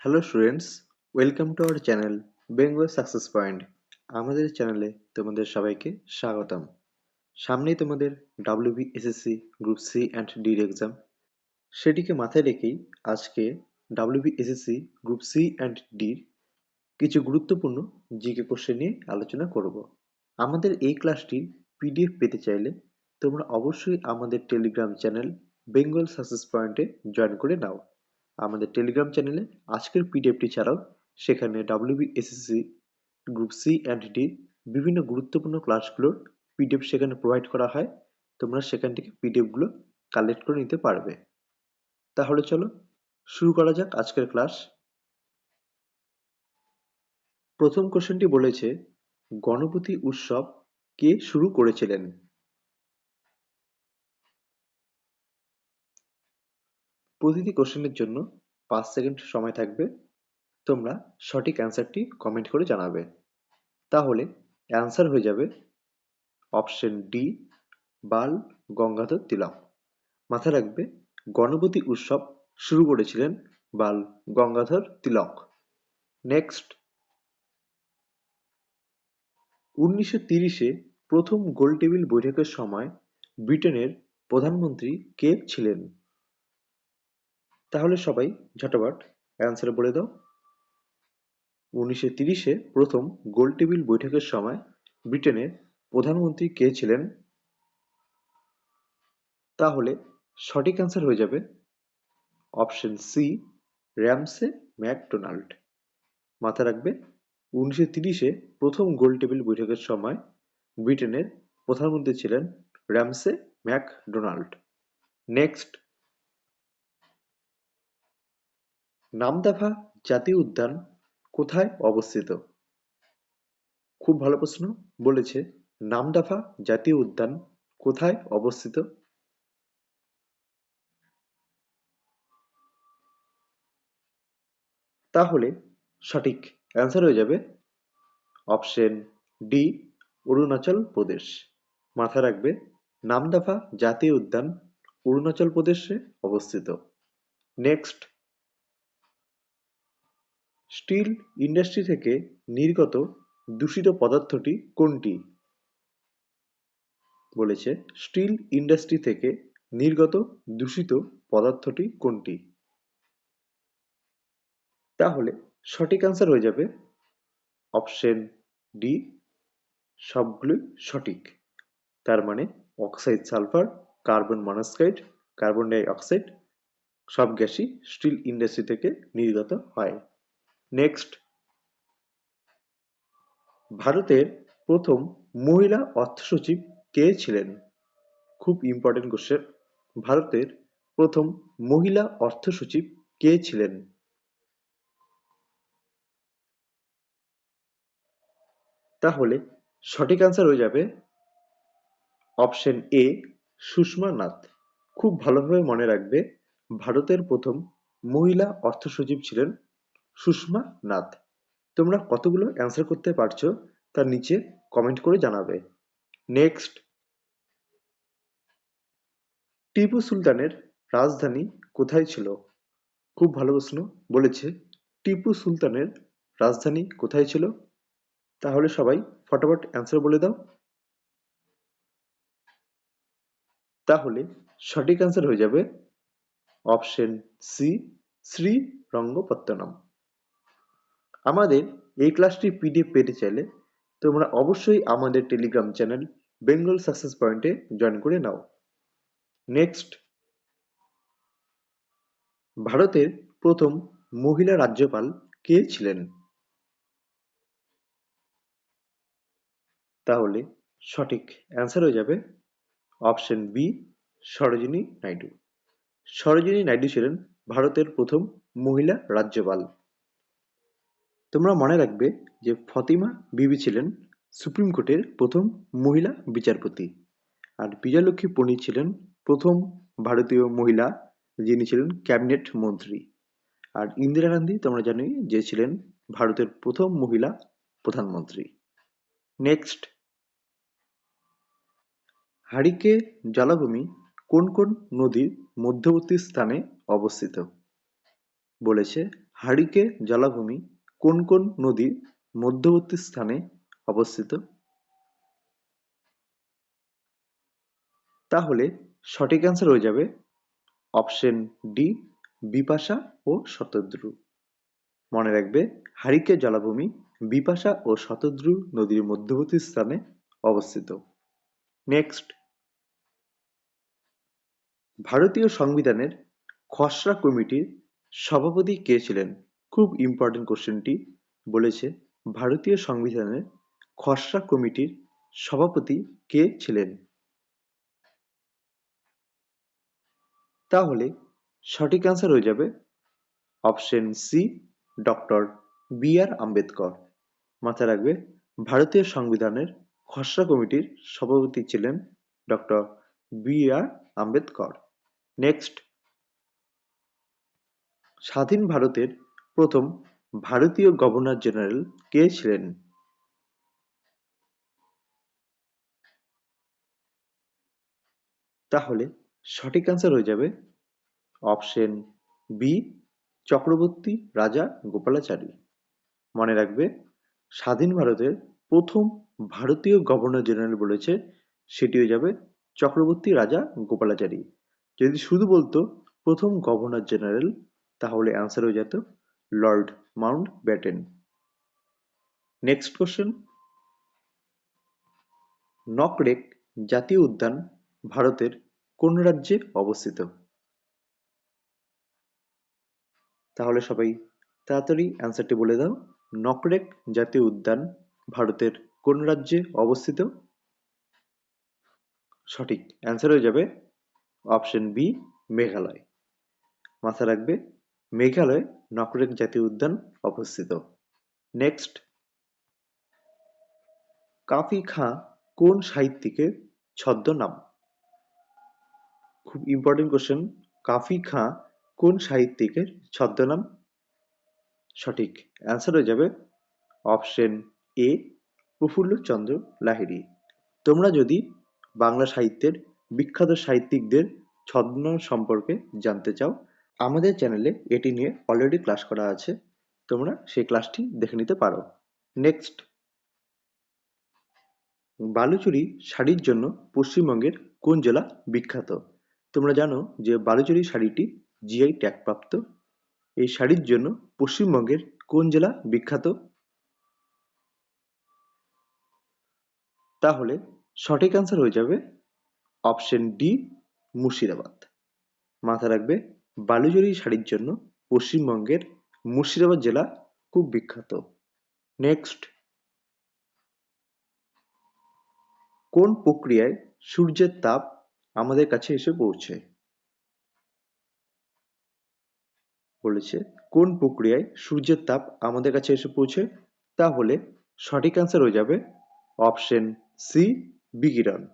Hello students welcome to our channel Bengal success point আমাদের চ্যানেলে তোমাদের সবাইকে স্বাগতম। সামনেই তোমাদের WB SSC group C and ডির এক্সাম সেটিকে মাথায় রেখেই আজকে WB SSC group C and ডির কিছু গুরুত্বপূর্ণ জিকে কোশ্চেন নিয়ে আলোচনা করব। আমাদের এই ক্লাসটির পিডিএফ পেতে চাইলে তোমরা অবশ্যই আমাদের টেলিগ্রাম চ্যানেল বেঙ্গল সাকসেস পয়েন্টে জয়েন করে নাও। আমাদের টেলিগ্রাম চ্যানেলে আজকের পিডিএফটি ছাড়াও সেখানে WB SSC group C and D বিভিন্ন গুরুত্বপূর্ণ ক্লাসগুলোর পিডিএফ সেখানে প্রোভাইড করা হয়। তোমরা সেখান থেকে পিডিএফগুলো কালেক্ট করে নিতে পারবে। তাহলে চলো, শুরু করা যাক আজকের ক্লাস প্রথম কোশ্চেনটি বলেছে, গণপতি উৎসব কে শুরু করেছিলেন? প্রতিটি কোশ্চেনের জন্য পাঁচ সেকেন্ড সময় থাকবে। তোমরা সঠিক অ্যান্সারটি কমেন্ট করে জানাবে। তাহলে অ্যান্সার হয়ে যাবে অপশন ডি, বাল, গঙ্গাধর তিলক। মাথায় রাখবে, গণপতি উৎসব শুরু করেছিলেন বাল গঙ্গাধর তিলক। নেক্সট উনিশশো তিরিশে প্রথম গোলটেবিল বৈঠকের সময় ব্রিটেনের প্রধানমন্ত্রী কে ছিলেন? তাহলে সবাই ঝটাপট অ্যান্সার বলে দাও। উনিশশো তিরিশে প্রথম গোলটেবিল বৈঠকের সময় ব্রিটেনের প্রধানমন্ত্রী কে ছিলেন? তাহলে সঠিক অ্যান্সার হয়ে যাবে অপশন সি, র্যামসে ম্যাকডোনাল্ড। মাথা রাখবে, উনিশশো তিরিশে প্রথম গোল টেবিল বৈঠকের সময় ব্রিটেনের প্রধানমন্ত্রী ছিলেন র্যামসে ম্যাকডোনাল্ড। নেক্সট নামদাফা জাতীয় উদ্যান কোথায় অবস্থিত? খুব ভালো প্রশ্ন বলেছে। নামদাফা জাতীয় উদ্যান কোথায় অবস্থিত? তাহলে সঠিক অ্যান্সার হয়ে যাবে অপশন ডি অরুণাচল প্রদেশ। মাথা রাখবে, নামদাফা জাতীয় উদ্যান অরুণাচল প্রদেশে অবস্থিত। নেক্সট স্টিল ইন্ডাস্ট্রি থেকে নির্গত দূষিত পদার্থটি কোনটি? বলেছে, স্টিল ইন্ডাস্ট্রি থেকে নির্গত দূষিত পদার্থটি কোনটি? তাহলে সঠিক অ্যান্সার হয়ে যাবে অপশন ডি সবগুলোই সঠিক। তার মানে oxide sulphur carbon monoxide carbon dioxide সব গ্যাসই স্টিল ইন্ডাস্ট্রি থেকে নির্গত হয়। নেক্সট ভারতের প্রথম মহিলা অর্থ সচিব কে ছিলেন? খুব ইম্পর্টেন্ট কোশ্চেন ভারতের প্রথম মহিলা অর্থ সচিব কে ছিলেন? তাহলে সঠিক অ্যান্সার হয়ে যাবে অপশন এ সুষমা নাথ। খুব ভালোভাবে মনে রাখবে, ভারতের প্রথম মহিলা অর্থ সচিব ছিলেন সুষমা নাথ। তোমরা কতগুলো অ্যান্সার করতে পারছ তার নিচে কমেন্ট করে জানাবে। নেক্সট টিপু সুলতানের রাজধানী কোথায় ছিল? খুব ভালো প্রশ্ন বলেছে। টিপু সুলতানের রাজধানী কোথায় ছিল? তাহলে সবাই ফটাফট অ্যান্সার বলে দাও। তাহলে সঠিক অ্যান্সার হয়ে যাবে অপশন সি শ্রী রঙ্গপত্তনম। আমাদের এই ক্লাসটি পিডিএফ পেতে চাইলে তোমরা অবশ্যই আমাদের টেলিগ্রাম চ্যানেল বেঙ্গল সাকসেস পয়েন্টে জয়েন করে নাও। নেক্সট ভারতের প্রথম মহিলা রাজ্যপাল কে ছিলেন? তাহলে সঠিক অ্যান্সার হয়ে যাবে অপশন বি সরোজিনী নাইডু। সরোজিনী নাইডু ছিলেন ভারতের প্রথম মহিলা রাজ্যপাল। তোমরা মনে রাখবে যে ফতিমা বিবি ছিলেন সুপ্রিম কোর্টের প্রথম মহিলা বিচারপতি। আর বিজয়লক্ষ্মী পণ্ডিত ছিলেন প্রথম ভারতীয় মহিলা যিনি ছিলেন ক্যাবিনেট মন্ত্রী। আর ইন্দিরা গান্ধী তোমরা জানোই যে ছিলেন ভারতের প্রথম মহিলা প্রধানমন্ত্রী। নেক্সট হারিকে জলাভূমি কোন কোন নদীর মধ্যবর্তী স্থানে অবস্থিত? বলেছে হারিকে জলাভূমি কোন কোন নদীর মধ্যবর্তী স্থানে অবস্থিত? তাহলে সঠিক অ্যান্সার হয়ে যাবে অপশন ডি বিপাশা ও শতদ্রু। মনে রাখবে, হারিকে জলাভূমি, বিপাশা ও শতদ্রু নদীর মধ্যবর্তী স্থানে অবস্থিত। নেক্সট ভারতীয় সংবিধানের খসড়া কমিটির সভাপতি কে ছিলেন? খুব ইম্পর্টেন্ট কোশ্চেনটি বলেছে। ভারতীয় সংবিধানের খসড়া কমিটির সভাপতি কে ছিলেন? তাহলে সঠিক অ্যান্সার হয়ে যাবে option C doctor B R Ambedkar. মাথায় রাখবে, ভারতীয় সংবিধানের খসড়া কমিটির সভাপতি ছিলেন doctor B R Ambedkar. Next স্বাধীন ভারতের প্রথম ভারতীয় গভর্নর জেনারেল কে ছিলেন? তাহলে সঠিক অ্যান্সার হয়ে যাবে অপশন বি চক্রবর্তী রাজা গোপালাচারী। মনে রাখবে, স্বাধীন ভারতের প্রথম ভারতীয় গভর্নর জেনারেল বলেছে, সেটি হয়ে যাবে চক্রবর্তী রাজা গোপালাচারী। যদি শুধু বলতো প্রথম গভর্নর জেনারেল, তাহলে অ্যান্সার হয়ে যেত Lord Mountbatten next question Nokrek জাতীয় উদ্যান ভারতের কোন রাজ্যে অবস্থিত? তাহলে সবাই তাড়াতাড়ি অ্যান্সারটি বলে দাও। নকরেক জাতীয় উদ্যান ভারতের কোন রাজ্যে অবস্থিত? সঠিক অ্যান্সার হয়ে যাবে অপশন বি মেঘালয়। মাথা রাখবে মেঘালয় নকরেক জাতীয় উদ্যান অবস্থিত। নেক্সট কাফি খাঁ কোন সাহিত্যিকের ছদ্মনাম খুব ইম্পর্টেন্ট কোশ্চেন কাফি খাঁ কোন সাহিত্যিকের ছদ্মনাম সঠিক অ্যান্সার হয়ে যাবে অপশন এ প্রফুল্লচন্দ্র লাহিড়ী। তোমরা যদি বাংলা সাহিত্যের বিখ্যাত সাহিত্যিকদের ছদ্মনাম সম্পর্কে জানতে চাও আমাদের চ্যানেলে এটি নিয়ে অলরেডি ক্লাস করা আছে। তোমরা সেই ক্লাসটি দেখে নিতে পারো। নেক্সট বালুচুরি শাড়ির জন্য পশ্চিমবঙ্গের কোন জেলা বিখ্যাত? তোমরা জানো যে বালুচুরি শাড়িটি জিআই ট্যাগপ্রাপ্ত এই শাড়ির জন্য পশ্চিমবঙ্গের কোন জেলা বিখ্যাত? তাহলে সঠিক অ্যান্সার হয়ে যাবে অপশন ডি মুর্শিদাবাদ। মাথা রাখবে বালুচরি শাড়ির জন্য পশ্চিমবঙ্গের মুর্শিদাবাদ জেলা খুব বিখ্যাত। নেক্সট কোন প্রক্রিয়ায় সূর্যের তাপ আমাদের কাছে এসে পৌঁছে? বলেছে, কোন প্রক্রিয়ায় সূর্যের তাপ আমাদের কাছে এসে পৌঁছে? তাহলে সঠিক অ্যান্সার হয়ে যাবে অপশন সি বিকিরণ।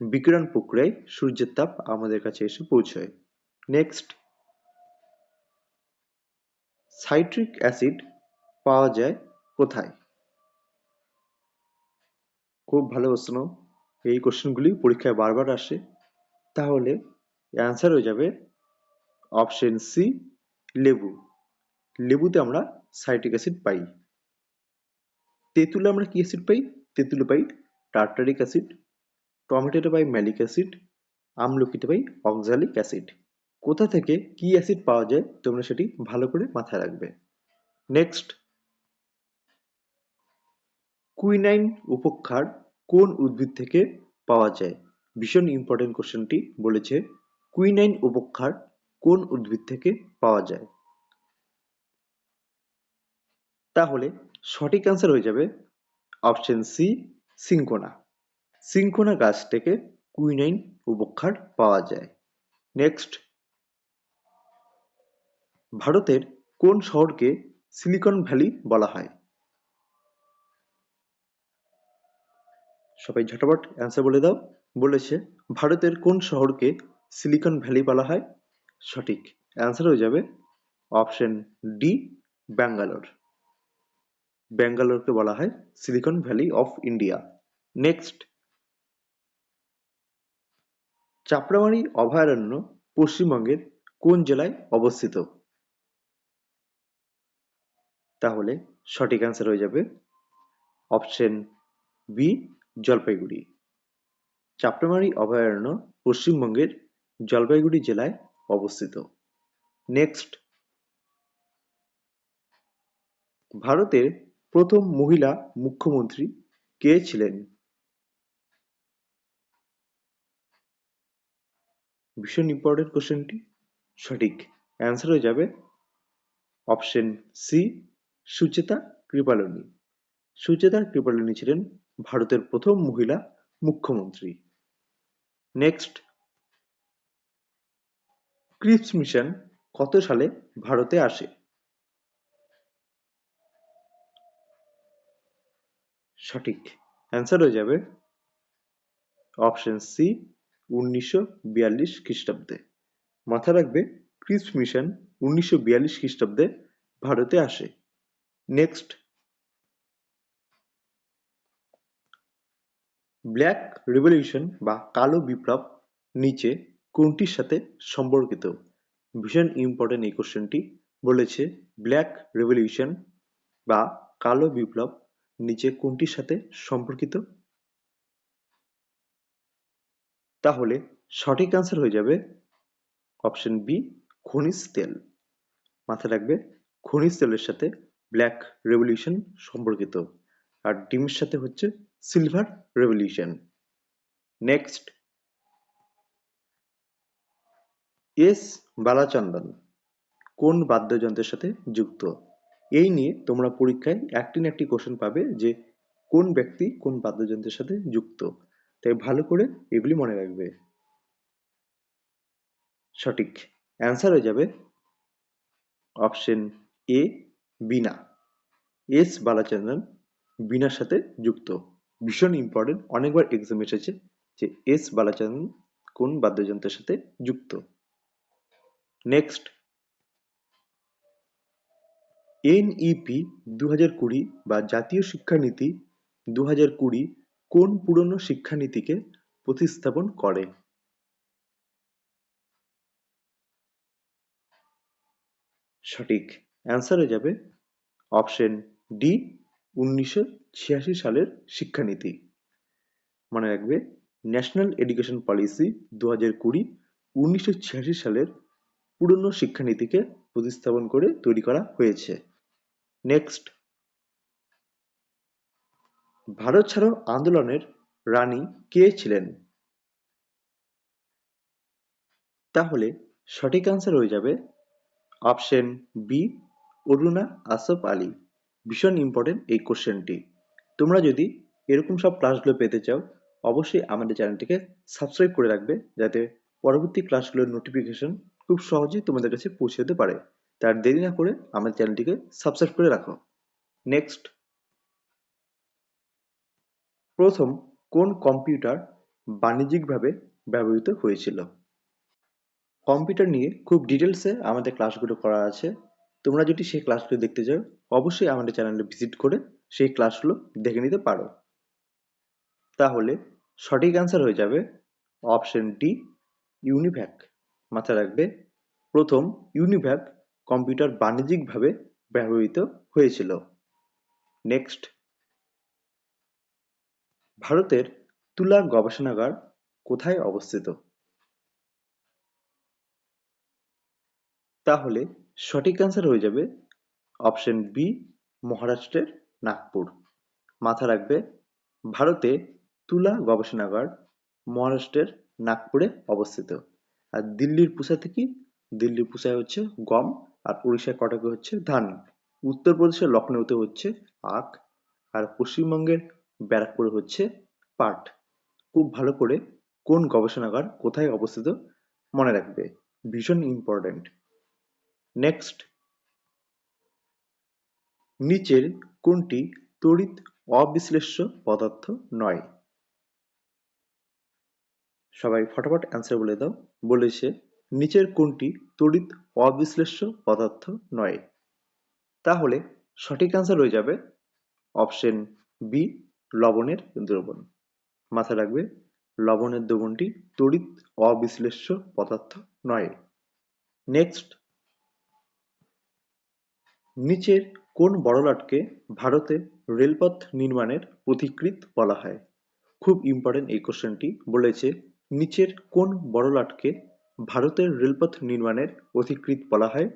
বিকিরণ প্রক্রিয়ায় সূর্যের তাপ আমাদের কাছে এসে পৌঁছায় নেক্সট সাইট্রিক অ্যাসিড পাওয়া যায় কোথায়? খুব ভালো প্রশ্ন। এই কোশ্চেনগুলি পরীক্ষায় বারবার আসে। তাহলে অ্যান্সার হয়ে যাবে অপশন সি লেবু। লেবুতে আমরা সাইট্রিক অ্যাসিড পাই। তেঁতুলে আমরা কি অ্যাসিড পাই? তেঁতুলে পাই টার্টারিক অ্যাসিড টমেটোতে পাই ম্যালিক অ্যাসিড আমলকিতে পাই অক্সালিক অ্যাসিড কোথা থেকে কি অ্যাসিড পাওয়া যায় তোমরা সেটি ভালো করে মাথায় রাখবে। নেক্সট কুইনাইন উপক্ষার কোন উদ্ভিদ থেকে পাওয়া যায়? ভীষণ ইম্পর্টেন্ট কোশ্চেনটি বলেছে কুইনাইন উপক্ষার কোন উদ্ভিদ থেকে পাওয়া যায়? তাহলে সঠিক অ্যান্সার হয়ে যাবে অপশন সি সিঙ্কোনা। সিঙ্কোনা গাছ থেকে কুইনাইন উপক্ষার পাওয়া যায়। নেক্সট ভারতের কোন শহরকে সিলিকন ভ্যালি বলা হয়? সবাই ঝটাপট অ্যান্সার বলে দাও। বলেছে, ভারতের কোন শহরকে সিলিকন ভ্যালি বলা হয়? সঠিক অ্যান্সার হয়ে যাবে অপশন ডি ব্যাঙ্গালোর। ব্যাঙ্গালোরকে বলা হয় Silicon Valley of India. Next. Chapramari অভয়ারণ্য পশ্চিমবঙ্গের কোন জেলায় অবস্থিত? তাহলে সঠিক অ্যান্সার হয়ে যাবে অপশন বি জলপাইগুড়ি। চাপড়ামারি অভয়ারণ্য পশ্চিমবঙ্গের জলপাইগুড়ি জেলায় অবস্থিত। নেক্সট ভারতের প্রথম মহিলা মুখ্যমন্ত্রী কে ছিলেন? ভীষণ ইম্পর্টেন্ট কোশ্চেনটি সঠিক অ্যান্সার হয়ে যাবে অপশন সি সুচেতা কৃপালনী। সুচেতা কৃপালনী ছিলেন ভারতের প্রথম মহিলা মুখ্যমন্ত্রী। নেক্সট ক্রিপস মিশন কত সালে ভারতে আসে? সঠিক অ্যান্সার হয়ে যাবে অপশন সি উনিশশো বিয়াল্লিশ খ্রিস্টাব্দে। মাথা রাখবে ক্রিপস মিশন উনিশশো বিয়াল্লিশ খ্রিস্টাব্দে ভারতে আসে। নেক্সট ব্ল্যাক রেভলিউশন বা কালো বিপ্লব নিচে কোনটির সাথে সম্পর্কিত? ভীষণ ইম্পর্টেন্ট এই কোশ্চেনটি বলেছে ব্ল্যাক রেভলিউশন বা কালো বিপ্লব নিচে কোনটির সাথে সম্পর্কিত? তাহলে সঠিক অ্যান্সার হয়ে যাবে অপশন বি খনিজ তেল। মাথায় রাখবে, খনিজ তেলের সাথে ব্ল্যাক রেভলিউশন সম্পর্কিত। আর ডিমের সাথে হচ্ছে silver revolution next S Balachander, কোন বাদ্যযন্ত্রের সাথে যুক্ত? এই নিয়ে তোমরা পরীক্ষায় একটি না একটি কোশ্চেন পাবে যে কোন ব্যক্তি কোন বাদ্যযন্ত্রের সাথে যুক্ত। তাই ভালো করে এগুলি মনে রাখবে। সঠিক। অ্যান্সার হয়ে যাবে অপশন এ বিনা। এস বালাচন্দ্রন বিনার সাথে যুক্ত। ভীষণ ইম্পর্টেন্ট অনেকবার এক্সাম এসেছে যে এস বালাচন্দ্রন কোন বাদ্যযন্ত্রের সাথে যুক্ত। নেক্সট এনইপি দু হাজার কুড়ি বা জাতীয় শিক্ষানীতি দু হাজার কুড়ি কোন পুরনো শিক্ষানীতিকে প্রতিস্থাপন করে? সঠিক। অ্যান্সার যাবে অপশন ডি উনিশশো ছিয়াশি সালের শিক্ষানীতি। মনে রাখবে ন্যাশনাল এডুকেশন পলিসি দু হাজার কুড়ি, উনিশশো সালের পুরনো শিক্ষানীতিকে প্রতিস্থাপন করে তৈরি করা হয়েছে। নেক্সট ভারত ছাড়ো আন্দোলনের রানী কে ছিলেন? তাহলে সঠিক আনসার হয়ে যাবে অপশন বি অরুণা আসফ আলী, ভীষণ ইম্পর্টেন্ট এই কোশ্চেনটি তোমরা যদি এরকম সব ক্লাসগুলো পেতে চাও, অবশ্যই আমাদের চ্যানেলটিকে সাবস্ক্রাইব করে রাখবে, যাতে পরবর্তী ক্লাসগুলোর নোটিফিকেশন খুব সহজেই তোমাদের কাছে পৌঁছে যেতে পারে। তার দেরি না করে আমাদের চ্যানেলটিকে সাবস্ক্রাইব করে রাখো। নেক্সট প্রথম কোন কম্পিউটার বাণিজ্যিকভাবে ব্যবহৃত হয়েছিল? কম্পিউটার নিয়ে খুব ডিটেলসে আমাদের ক্লাসগুলো করা আছে। তোমরা যদি সেই ক্লাসগুলো দেখতে চাও, অবশ্যই আমাদের চ্যানেলে ভিজিট করে সেই ক্লাসগুলো দেখে নিতে পারো। তাহলে সঠিক অ্যান্সার হয়ে যাবে অপশন ডি ইউনিভ্যাক মাথায় রাখবে, প্রথম ইউনিভ্যাক কম্পিউটার বাণিজ্যিকভাবে ব্যবহৃত হয়েছিল। নেক্সট ভারতের তুলা গবেষণাগার কোথায় অবস্থিত? তাহলে সঠিক অ্যান্সার হয়ে যাবে অপশন বি মহারাষ্ট্রের নাগপুর। মাথা রাখবে, ভারতে তুলা গবেষণাগার মহারাষ্ট্রের নাগপুরে অবস্থিত। আর দিল্লির পুষা থেকে, দিল্লির পুষায় হচ্ছে গম আর উড়িষ্যার কটকে হচ্ছে ধান। উত্তরপ্রদেশের লখনৌতে হচ্ছে আখ আর পশ্চিমবঙ্গের ব্যারাকপুরে হচ্ছে পাট। খুব ভালো করে কোন গবেষণাগার কোথায় অবস্থিত মনে রাখবে, ভীষণ ইম্পর্ট্যান্ট নেক্সট নিচের কোনটি তড়িৎ অবিশ্লেষ্য পদার্থ নয়? সবাই ফটাফট অ্যান্সার বলে দাও। বলেছে, নিচের কোনটি তড়িৎ অবিশ্লেষ্য পদার্থ নয়? তাহলে সঠিক অ্যান্সার হয়ে যাবে অপশন বি লবণের দ্রবণ। মাথায় রাখবে, লবণের দ্রবণটি তড়িৎ অবিশ্লেষ্য পদার্থ নয়। নেক্সট নিচের কোন বড়লাটকে ভারতে রেলপথ নির্মাণের পথিকৃৎ বলা হয়? খুব ইম্পর্টেন্ট এই কোশ্চেনটি বলেছে, নিচের কোন বড়লাটকে ভারতের রেলপথ নির্মাণের পথিকৃৎ বলা হয়?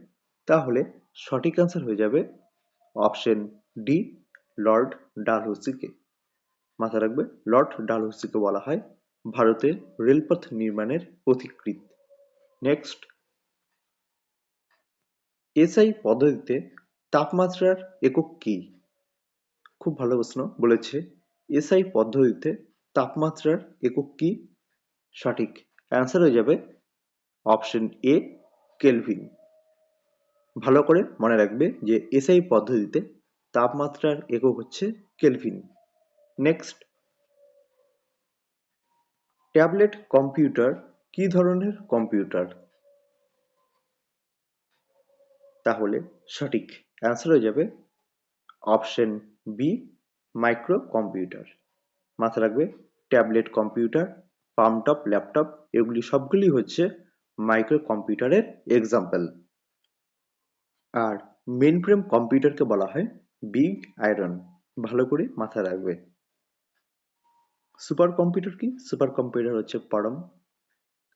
তাহলে সঠিক অ্যান্সার হয়ে যাবে অপশন ডি লর্ড ডালহৌসিকে মাথায় রাখবে লর্ড ডালহৌসিকে বলা হয় ভারতের রেলপথ নির্মাণের পথিকৃৎ। নেক্সট এসআই পদ্ধতিতে তাপমাত্রার একক কি? খুব ভালো প্রশ্ন বলেছে। এসআই পদ্ধতিতে তাপমাত্রার একক কি? সঠিক অ্যান্সার হয়ে যাবে অপশন এ, কেলভিন। ভালো করে মনে রাখবে যে এসআই পদ্ধতিতে তাপমাত্রার একক হচ্ছে কেলভিন। নেক্সট। ট্যাবলেট, কম্পিউটার, কি ধরনের কম্পিউটার? তাহলে সঠিক। অ্যান্সার হয়ে যাবে অপশন বি মাইক্রো কম্পিউটার মাথা রাখবে ট্যাবলেট কম্পিউটার পামটপ ল্যাপটপ এগুলি সবগুলি হচ্ছে মাইক্রো কম্পিউটারের এক্সাম্পল আর মেন ফ্রেম কম্পিউটারকে বলা হয় বিগ আয়রন ভালো করে মাথায় রাখবে। সুপার কম্পিউটার কি? সুপার কম্পিউটার হচ্ছে Param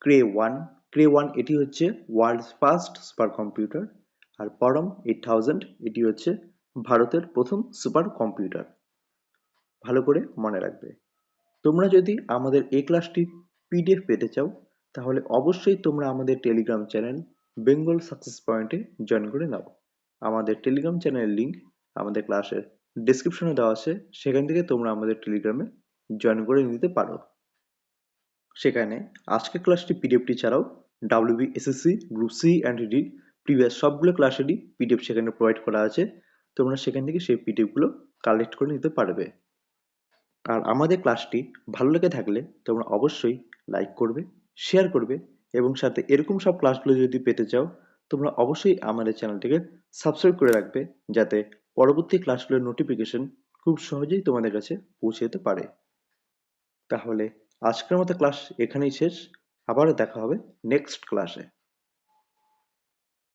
Cray one Cray one এটি হচ্ছে ওয়ার্ল্ড ফার্স্ট সুপার কম্পিউটার আর পরম এইট থাউজেন্ড এটি হচ্ছে ভারতের প্রথম সুপার কম্পিউটার। ভালো করে মনে রাখবে। তোমরা যদি আমাদের এই ক্লাসটি পিডিএফ পেতে চাও, তাহলে অবশ্যই তোমরা আমাদের টেলিগ্রাম চ্যানেল বেঙ্গল সাকসেস পয়েন্টে জয়েন করে নাও। আমাদের টেলিগ্রাম চ্যানেলের লিঙ্ক আমাদের ক্লাসের ডিসক্রিপশনে দেওয়া আছে, সেখান থেকে তোমরা আমাদের টেলিগ্রামে জয়েন করে নিতে পারো। সেখানে আজকের ক্লাসটি পিডিএফটি ছাড়াও WB SSC group C and D previous সবগুলো ক্লাসেরই পিডিএফ সেখানে প্রোভাইড করা আছে। তোমরা সেখান থেকে সেই পিডিএফগুলো কালেক্ট করে নিতে পারবে। আর আমাদের ক্লাসটি ভালো লেগে থাকলে তোমরা অবশ্যই লাইক করবে শেয়ার করবে এবং সাথে এরকম সব ক্লাসগুলো যদি পেতে চাও, তোমরা অবশ্যই আমাদের চ্যানেলটিকে সাবস্ক্রাইব করে রাখবে যাতে পরবর্তী ক্লাসগুলোর নোটিফিকেশন খুব সহজেই তোমাদের কাছে পৌঁছে যেতে পারে। তাহলে আজকের মতো ক্লাস এখানেই শেষ। আবার দেখা হবে নেক্সট ক্লাসে